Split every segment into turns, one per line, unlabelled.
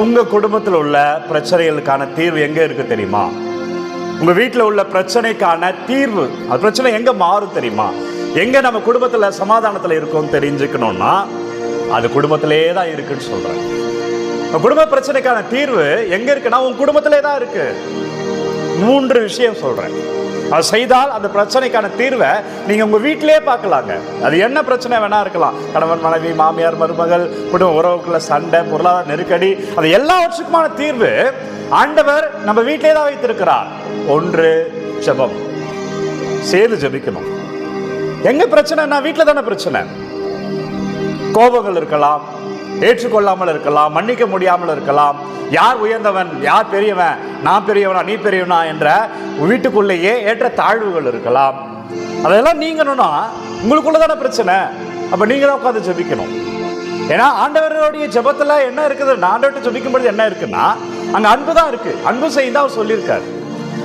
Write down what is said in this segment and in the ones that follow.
உங்கள் குடும்பத்தில் உள்ள பிரச்சனைகளுக்கான தீர்வு எங்கே இருக்கு தெரியுமா? உங்கள் வீட்டில் உள்ள பிரச்சனைக்கான தீர்வு அது பிரச்சனை எங்கே மாறும் தெரியுமா? எங்கே நம்ம குடும்பத்தில் சமாதானத்தில் இருக்கோம் தெரிஞ்சுக்கணும்னா அது குடும்பத்திலே தான் இருக்குன்னு சொல்கிறேன் குடும்ப பிரச்சனைக்கான தீர்வு எங்கே இருக்குன்னா உங்கள் குடும்பத்திலே தான் இருக்குது மூன்று விஷயம் சொல்கிறேன் அது செய்தால் அந்த பிரச்சனைக்கான தீர்வை நீங்கள் உங்கள் வீட்டிலேயே பார்க்கலாங்க. அது என்ன பிரச்சனை வேணா இருக்கலாம். கணவன் மனைவி மாமியார் மருமகள் குடும்ப உறவுக்குள்ள சண்டை பொருளாதார நெருக்கடி அது எல்லாவற்றுக்குமான தீர்வு ஆண்டவர் நம்ம வீட்டிலே தான் வைத்திருக்கிறார். ஒன்று ஜெபம். சேர்ந்து ஜெபிக்கணும். எங்க நான் வீட்டில் தானே பிரச்சனை. கோபங்கள் இருக்கலாம். ஏற்றுக்கொள்ளாமல் இருக்கலாம் மன்னிக்க முடியாமல் இருக்கலாம். யார் உயர்ந்தவன் யார் பெரியவன் நான் பெரியவனா நீ பெரியவனா என்ற வீட்டுக்குள்ளேயே ஏற்ற தாழ்வுகள் இருக்கலாம். அதெல்லாம் நீங்கணும்னா உங்களுக்குள்ள தானே பிரச்சனை. அப்ப நீங்க தான் உட்காந்து ஜெபிக்கணும். ஏன்னா ஆண்டவருடைய ஜெபத்துல என்ன இருக்குது? ஆண்டவர்கிட்ட ஜபிக்கும் பொழுது என்ன இருக்குன்னா அங்க அன்பு தான் இருக்கு. அன்பு செய்து அவர் சொல்லியிருக்காரு.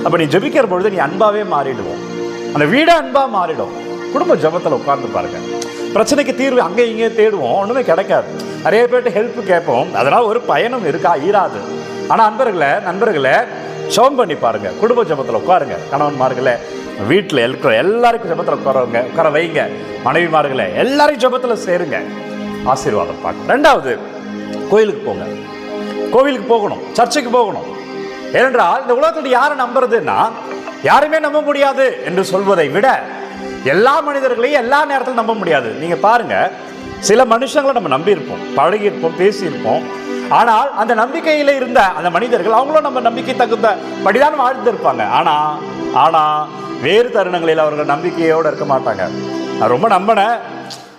அப்ப நீ ஜெபிக்கிற பொழுது நீ அன்பாவே மாறிடுவோம். அந்த வீடு அன்பா மாறிடும். குடும்ப ஜெபத்துல உட்கார்ந்து பாருங்க. பிரச்சனைக்கு தீர்வு அங்கே இங்கே தேடுவோம். ஒன்றுமே கிடைக்காது. நிறைய பேர்ட்ட ஹெல்ப் கேட்போம். அதெல்லாம் ஒரு பயனும் இருக்கா? ஈராது ஆனால் அன்பர்களை நண்பர்களை ஜெபம் பண்ணி பாருங்க. குடும்ப ஜபத்தில் உட்காருங்க. கணவன்மார்களே வீட்டில் இருக்கிற எல்லாருக்கும் ஜபத்தில் உட்காரவங்க உட்கார வைங்க. மனைவிமார்களே எல்லாரையும் ஜபத்தில் சேருங்க. ஆசீர்வாதம் பார்க்க ரெண்டாவது கோயிலுக்கு போங்க. கோவிலுக்கு போகணும். சர்ச்சுக்கு போகணும். ஏனென்றால் இந்த உலகத்தில் யாரை நம்புறதுன்னா யாருமே நம்ப முடியாது என்று சொல்வதை விட எல்லா மனிதர்களையும் எல்லா நேரத்திலும் நம்ப முடியாது. நீங்க பாருங்க சில மனுஷங்களை நம்ம நம்பியிருப்போம் பழகியிருப்போம் பேசியிருப்போம். ஆனால் அந்த நம்பிக்கையில் இருந்த அந்த மனிதர்கள் அவங்களும் நம்ம நம்பிக்கை தகுந்த படிதான் வாழ்ந்திருப்பாங்க ஆனா ஆனா வேறு தருணங்களில் அவர்கள் நம்பிக்கையோடு இருக்க மாட்டாங்க. நான் ரொம்ப நம்பினேன்.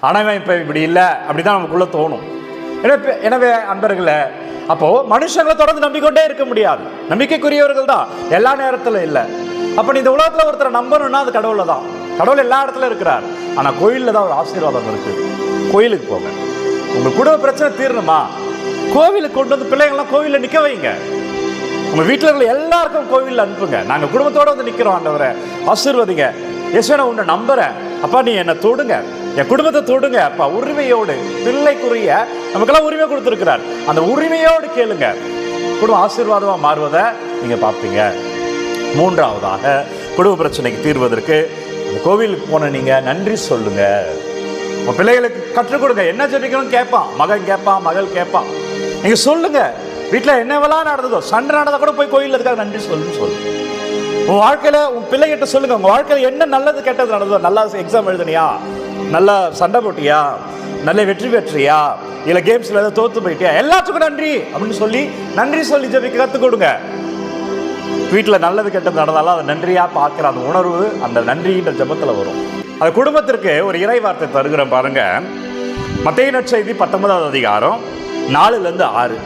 ஆனால் இப்போ இப்படி இல்லை அப்படிதான் நமக்குள்ள தோணும். எனவே எனவே அன்பர்களே அப்போ மனுஷங்களை தொடர்ந்து நம்பிக்கொண்டே இருக்க முடியாது. நம்பிக்கைக்குரியவர்கள் தான். எல்லா நேரத்திலும் இல்லை. அப்ப நீ இந்த உலகத்தில் ஒருத்தரை நம்பணும்னா அது கடவுள்ல தான் கடவுள் எல்லா இடத்துல இருக்கிறார். ஆனா கோயில்ல தான் ஒரு ஆசீர்வாதம் இருக்கு. கோயிலுக்கு போங்க. உங்க குடும்ப பிரச்சனை தீரணுமா? கோவிலுக்கு கொண்டு வந்து பிள்ளைங்கள்லாம் கோவில்ல நிற்க வைங்க. உங்க வீட்டில் இருக்கிற எல்லாருக்கும் கோவிலில் அனுப்புங்க. நாங்கள் குடும்பத்தோடு வந்து நிற்கிறோம் ஆண்டவரை. ஆசீர்வதிங்க. இயேசுவை நான் உன்னை நம்புறேன். அப்பா நீ என்னை தொடுங்க. என் குடும்பத்தை தொடுங்க. அப்பா உரிமையோடு பிள்ளைக்குரிய நமக்கெல்லாம் உரிமை கொடுத்துருக்கிறார். அந்த உரிமையோடு கேளுங்க. குடும்பம் ஆசீர்வாதமாக மாறுவதை நீங்கள் பார்ப்பீங்க. மூன்றாவதாக குடும்ப பிரச்சனைக்கு தீர்வதற்கு அந்த கோவிலுக்கு போன நீங்கள் நன்றி சொல்லுங்கள் உங்கள் பிள்ளைகளுக்கு கற்றுக் கொடுங்க. என்ன ஜெபிக்கணும் கேட்பான் மகன் கேட்பான் மகள் கேட்பான் நீங்கள் சொல்லுங்கள் வீட்டில் என்னவெல்லாம் நடந்ததோ சண்டை நடந்தால் கூட போய் கோயிலில் இருக்காங்க. நன்றி சொல்லுன்னு சொல்லு. உன் வாழ்க்கையில் உன் பிள்ளைகிட்ட சொல்லுங்கள் உங்கள் வாழ்க்கையில் என்ன நல்லது கெட்டது நடந்ததோ நல்லா எக்ஸாம் எழுதுனியா? நல்லா சண்டை போட்டியா? நல்ல வெற்றி பெற்றியா? இல்லை கேம்ஸில் ஏதாவது தோற்று போயிட்டியா? எல்லாத்துக்கும் நன்றி அப்படின்னு சொல்லி நன்றி சொல்லி ஜபிக்க கற்றுக் கொடுங்க. வீட்டில் நல்லது கெட்டது நடந்தாலும் அதை நன்றியாக பார்க்குற அந்த உணர்வு அந்த நன்றின்ற ஜெபத்தில் வரும். அந்த குடும்பத்திற்கு ஒரு இறை வார்த்தை தருகிறேன் பாருங்க. மத்திய நற்செய்தி பத்தொன்பதாவது அதிகாரம் நாலுலேருந்து ஆறு.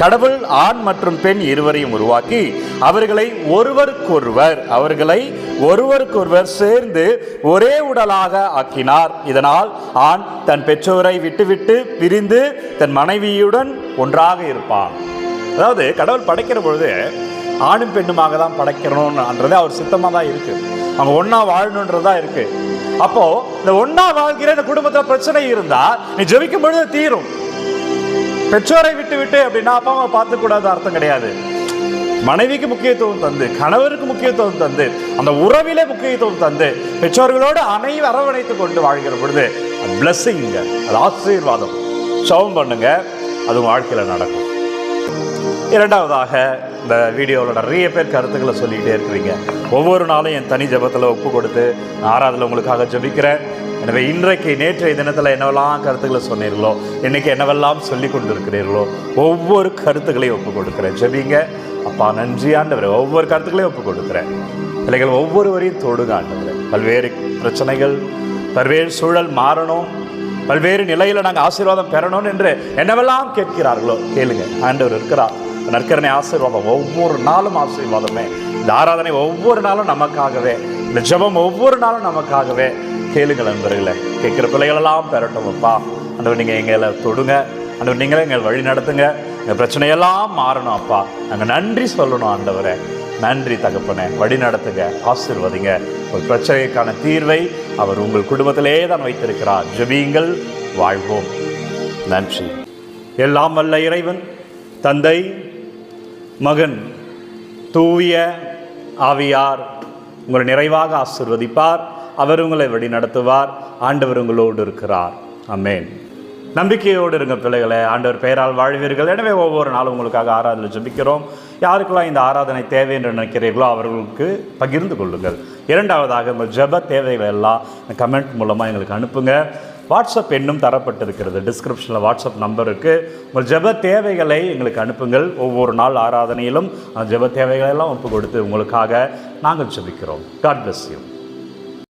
கடவுள் ஆண் மற்றும் பெண் இருவரையும் உருவாக்கி அவர்களை ஒருவருக்கொருவர் அவர்களை ஒருவருக்கொருவர் சேர்ந்து ஒரே உடலாக ஆக்கினார். இதனால் ஆண் தன் பெற்றோரை விட்டுவிட்டு பிரிந்து தன் மனைவியுடன் ஒன்றாக இருப்பான். அதாவது கடவுள் படைக்கிற பொழுது ஆணும் பெண்ணுமாக தான் படைக்கணும்ன்றது அவர் சித்தமாக தான் இருக்கு. அவங்க ஒன்றா வாழணுன்றது தான் இருக்கு. அப்போ இந்த ஒன்றா வாழ்கிற இந்த குடும்பத்தில் பிரச்சனை இருந்தா நீ ஜெபிக்கும் பொழுது தீரும். பெற்றோரை விட்டு விட்டு அப்படின்னா அப்பா அம்மா பார்த்துக்கூடாது அர்த்தம் கிடையாது. மனைவிக்கு முக்கியத்துவம் தந்து கணவருக்கு முக்கியத்துவம் தந்து அந்த உறவிலே முக்கியத்துவம் தந்து பெற்றோர்களோடு அனை அரவணைத்து கொண்டு வாழ்கிற பொழுது அது பிளஸ்ஸிங்க அது ஆசீர்வாதம். சவம் பண்ணுங்க அது வாழ்க்கையில் நடக்கும். இரண்டாவதாக இந்த வீடியோவில் நிறைய பேர் கருத்துக்களை சொல்லிக்கிட்டே இருக்கிறீங்க. ஒவ்வொரு நாளும் என் தனி ஜெபத்தில் ஒப்பு கொடுத்து நான் உங்களுக்காக ஜெபிக்கிறேன். எனவே இன்றைக்கு நேற்றைய தினத்தில் என்னவெல்லாம் கருத்துக்களை சொன்னீர்களோ இன்றைக்கி என்னவெல்லாம் சொல்லி கொண்டிருக்கிறீர்களோ ஒவ்வொரு கருத்துக்களையும் ஒப்பு கொடுக்குறேன். ஜபிங்க. அப்பா நன்றி ஒவ்வொரு கருத்துக்களையும் ஒப்பு கொடுக்குறேன். பிள்ளைகள் ஒவ்வொருவரையும் தொடுங்க ஆண்டவரே. பல்வேறு பிரச்சனைகள் பல்வேறு சூழல் மாறணும். பல்வேறு நிலையில் நாங்கள் ஆசீர்வாதம் பெறணும் என்று என்னவெல்லாம் கேட்கிறார்களோ கேளுங்க. ஆண்டவர் இருக்கிறார். நற்கரணை ஆசீர்வாதம் ஒவ்வொரு நாளும் ஆசீர்வாதமே. இந்த ஆராதனை ஒவ்வொரு நாளும் நமக்காகவே இந்த ஜபம் ஒவ்வொரு நாளும் நமக்காகவே. கேளுங்கள் நண்பர்களே கேட்குற பிள்ளைகளெல்லாம் பெறட்டும் அப்பா. ஆண்டவர் நீங்கள் எங்களை தொடுங்க. ஆண்டவர் நீங்களே எங்களை வழி நடத்துங்க. எங்கள் பிரச்சனையெல்லாம் மாறணும் அப்பா. நாங்கள் நன்றி சொல்லணும் ஆண்டவரே. நன்றி தகப்பனே. வழி நடத்துங்க. ஆசீர்வதிங்க. ஒரு பிரச்சனைக்கான தீர்வை அவர் உங்கள் குடும்பத்திலே தான் வைத்திருக்கிறார். ஜெபியுங்கள் வாழ்வோம். நன்றி. எல்லாம் வல்ல இறைவன் தந்தை மகன் தூய ஆவியார் உங்களை நிறைவாக ஆசிர்வதிப்பார். அவர் உங்களை வழி நடத்துவார். ஆண்டவர் உங்களோடு இருக்கிறார். அமேன் நம்பிக்கையோடு இருங்க பிள்ளைகளை ஆண்டவர் பெயரால் வாழ்வீர்கள். எனவே ஒவ்வொரு நாளும் உங்களுக்காக ஆராதனை ஜெபிக்கிறோம். யாருக்கெல்லாம் இந்த ஆராதனை தேவை என்று நினைக்கிறீர்களோ அவர்களுக்கு பகிர்ந்து கொள்ளுங்கள். இரண்டாவதாக உங்கள் ஜெப தேவைகள் எல்லாம் கமெண்ட் மூலமாக எங்களுக்கு அனுப்புங்க. வாட்ஸ்அப் எண்ணும் தரப்பட்டிருக்கிறது. டிஸ்கிரிப்ஷனில் வாட்ஸ்அப் நம்பர் இருக்குது உங்கள் ஜெப தேவைகளை எங்களுக்கு அனுப்புங்கள். ஒவ்வொரு நாள் ஆராதனையிலும் அந்த ஜெப தேவைகளெல்லாம் ஒப்பு கொடுத்து உங்களுக்காக நாங்கள் ஜெபிக்கிறோம். God bless you